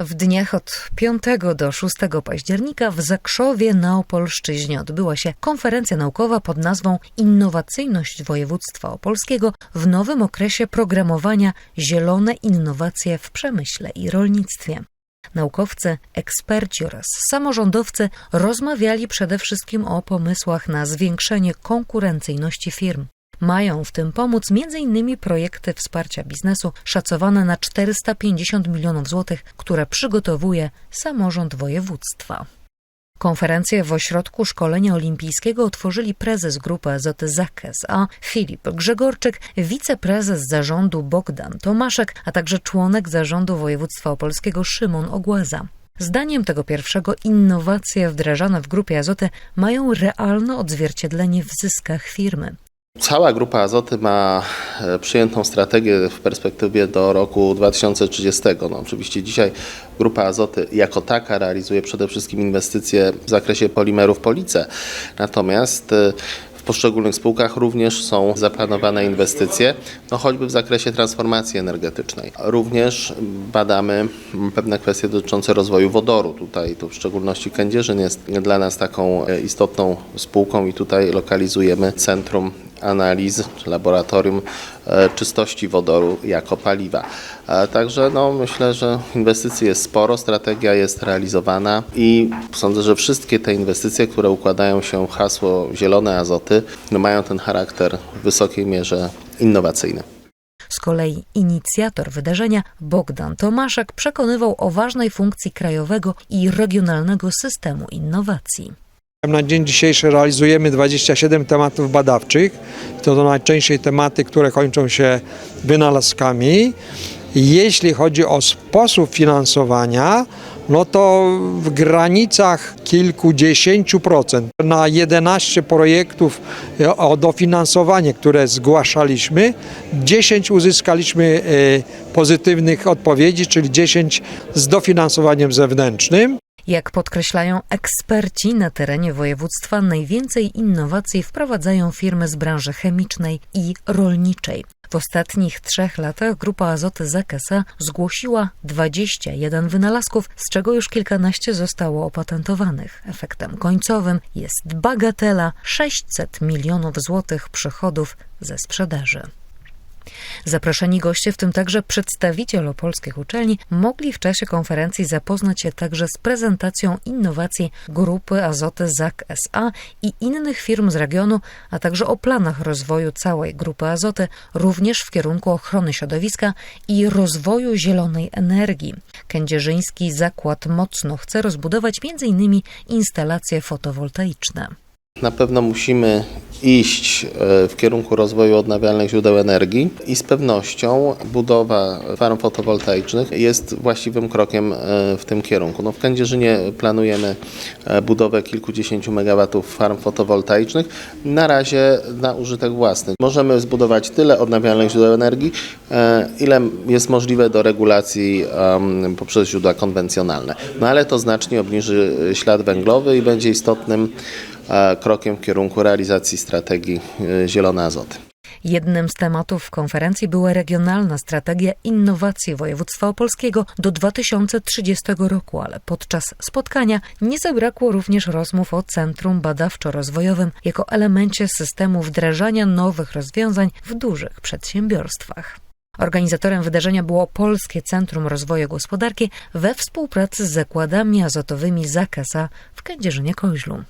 W dniach od 5 do 6 października w Zakrzowie na Opolszczyźnie odbyła się konferencja naukowa pod nazwą Innowacyjność województwa opolskiego w nowym okresie programowania Zielone innowacje w przemyśle i rolnictwie. Naukowcy, eksperci oraz samorządowcy rozmawiali przede wszystkim o pomysłach na zwiększenie konkurencyjności firm. Mają w tym pomóc m.in. projekty wsparcia biznesu szacowane na 450 milionów złotych, które przygotowuje samorząd województwa. Konferencję w Ośrodku Szkolenia Olimpijskiego otworzyli prezes Grupy Azoty Zakes A Filip Grzegorczyk, wiceprezes zarządu Bogdan Tomaszek, a także członek zarządu województwa opolskiego Szymon Ogłaza. Zdaniem tego pierwszego innowacje wdrażane w Grupie Azoty mają realne odzwierciedlenie w zyskach firmy. Cała grupa Azoty ma e, przyjętą strategię w perspektywie do roku 2030. No, oczywiście dzisiaj grupa Azoty jako taka realizuje przede wszystkim inwestycje w zakresie polimerów Police. Natomiast e, w poszczególnych spółkach również są zaplanowane inwestycje, no choćby w zakresie transformacji energetycznej. Również badamy pewne kwestie dotyczące rozwoju wodoru. Tutaj to w szczególności Kędzierzyn jest dla nas taką e, istotną spółką i tutaj lokalizujemy centrum analiz, laboratorium e, czystości wodoru jako paliwa. E, Także no, myślę, że inwestycji jest sporo, strategia jest realizowana i sądzę, że wszystkie te inwestycje, które układają się w hasło zielone azoty, no, mają ten charakter w wysokiej mierze innowacyjny. Z kolei inicjator wydarzenia Bogdan Tomaszek przekonywał o ważnej funkcji krajowego i regionalnego systemu innowacji. Na dzień dzisiejszy realizujemy 27 tematów badawczych. To, to najczęściej tematy, które kończą się wynalazkami. Jeśli chodzi o sposób finansowania, no to w granicach kilkudziesięciu procent. Na 11 projektów e, o dofinansowanie, które zgłaszaliśmy, 10 uzyskaliśmy e, pozytywnych odpowiedzi, czyli 10 z dofinansowaniem zewnętrznym. Jak podkreślają eksperci na terenie województwa, najwięcej innowacji wprowadzają firmy z branży chemicznej i rolniczej. W ostatnich trzech latach grupa Azoty Zakesa zgłosiła 21 wynalazków, z czego już kilkanaście zostało opatentowanych. Efektem końcowym jest bagatela 600 milionów złotych przychodów ze sprzedaży. Zaproszeni goście, w tym także przedstawiciel opolskich uczelni, mogli w czasie konferencji zapoznać się także z prezentacją innowacji grupy Azoty ZAK SA i innych firm z regionu, a także o planach rozwoju całej grupy Azoty, również w kierunku ochrony środowiska i rozwoju zielonej energii. Kędzierzyński zakład mocno chce rozbudować m.in. instalacje fotowoltaiczne. Na pewno musimy iść e, w kierunku rozwoju odnawialnych źródeł energii i z pewnością budowa farm fotowoltaicznych jest właściwym krokiem e, w tym kierunku. No w Kędzierzynie planujemy e, budowę kilkudziesięciu megawatów farm fotowoltaicznych, na razie na użytek własny. Możemy zbudować tyle odnawialnych źródeł energii, ile jest możliwe do regulacji poprzez źródła konwencjonalne. No ale to znacznie obniży ślad węglowy i będzie istotnym krokiem w kierunku realizacji strategii e, Zielone Azoty. Jednym z tematów konferencji była regionalna strategia innowacji województwa opolskiego do 2030 roku, ale podczas spotkania nie zabrakło również rozmów o Centrum Badawczo-Rozwojowym jako elemencie systemu wdrażania nowych rozwiązań w dużych przedsiębiorstwach. Organizatorem wydarzenia było Polskie Centrum Rozwoju Gospodarki we współpracy z zakładami azotowymi Zakasa w Kędzierzynie-Koźlu.